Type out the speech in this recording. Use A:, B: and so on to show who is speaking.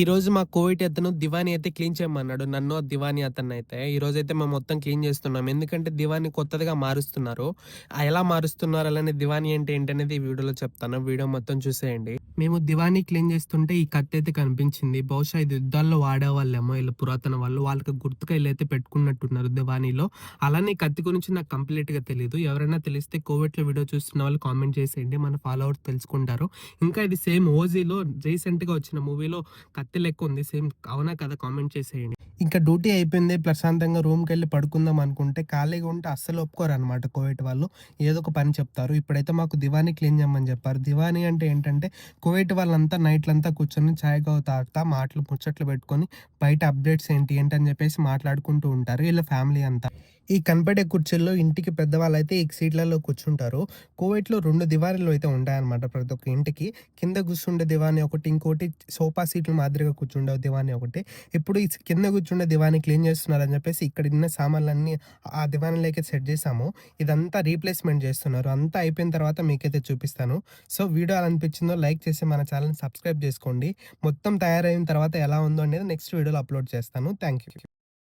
A: ఈ రోజు మా కోవిడ్ అతను దివాని అయితే క్లీన్ చేయమన్నాడు. నన్ను దివాని అతను అయితే ఈ రోజు అయితే మేము మొత్తం క్లీన్ చేస్తున్నాం. ఎందుకంటే దివాని కొత్తదిగా మారుస్తున్నారు. ఎలా మారుస్తున్నారు? అలానే దివాని అంటే ఏంటనేది ఈ వీడియోలో చెప్తాను. వీడియో మొత్తం చూసేయండి. మేము దివాని క్లీన్ చేస్తుంటే ఈ కత్తి అయితే కనిపించింది. బహుశా ఇది యుద్ధాల్లో వాడేవాళ్ళేమో వీళ్ళు పురాతన వాళ్ళు. వాళ్ళకి గుర్తుగా వీళ్ళు అయితే పెట్టుకున్నట్టున్నారు దివానీలో. అలానే కత్తి గురించి నాకు కంప్లీట్గా తెలియదు ఎవరైనా తెలిస్తే కోవిడ్లో వీడియో చూస్తున్న వాళ్ళు కామెంట్ చేసేయండి. మన ఫాలోవర్స్ తెలుసుకుంటారు. ఇంకా ఇది సేమ్ ఓజీలో రీసెంట్గా వచ్చిన మూవీలో కత్తి లెక్క ఉంది. సేమ్ అవునా కదా కామెంట్ చేసేయండి. ఇంకా డ్యూటీ అయిపోయింది. ప్రశాంతంగా రూమ్కి వెళ్ళి పడుకుందాం అనుకుంటే ఖాళీగా ఉంటే అస్సలు ఒప్పుకోరు అనమాట కోవిడ్ వాళ్ళు. ఏదో ఒక పని చెప్తారు. ఇప్పుడైతే మాకు దివానీ క్లీన్ చేయమని చెప్పారు. దివానీ అంటే ఏంటంటే కోవిట్ వాళ్ళంతా నైట్లంతా కూర్చొని ఛాయ్ తాగుతా మాటలు ముచ్చట్లు పెట్టుకొని బయట అప్డేట్స్ ఏంటి ఏంటని చెప్పేసి మాట్లాడుకుంటూ ఉంటారు. వీళ్ళ ఫ్యామిలీ అంతా. ఈ కనపడే కుర్చీల్లో ఇంటికి పెద్దవాళ్ళు అయితే ఈ సీట్లలో కూర్చుంటారు. కోవిడ్లో రెండు దివారీలు అయితే ఉంటాయన్నమాట ప్రతి ఒక్క ఇంటికి. కింద కూర్చుండే దివాణి ఒకటి ఇంకోటి సోఫా సీట్లు మాదిరిగా కూర్చుండే దివాణి ఒకటి. ఇప్పుడు ఈ కింద కూర్చుండే దివాణి క్లీన్ చేస్తున్నారని చెప్పేసి ఇక్కడ ఉన్న సామాన్లన్నీ ఆ దివాణిలోకి సెట్ చేసాము ఇదంతా రీప్లేస్మెంట్ చేస్తున్నారు. అంతా అయిపోయిన తర్వాత మీకైతే చూపిస్తాను. సో వీడియో అనిపించిందో లైక్ చేసి మన ఛానల్ సబ్స్క్రైబ్ చేసుకోండి. మొత్తం తయారైన తర్వాత ఎలా ఉందో అనేది నెక్స్ట్ వీడియోలో అప్లోడ్ చేస్తాను. Thank you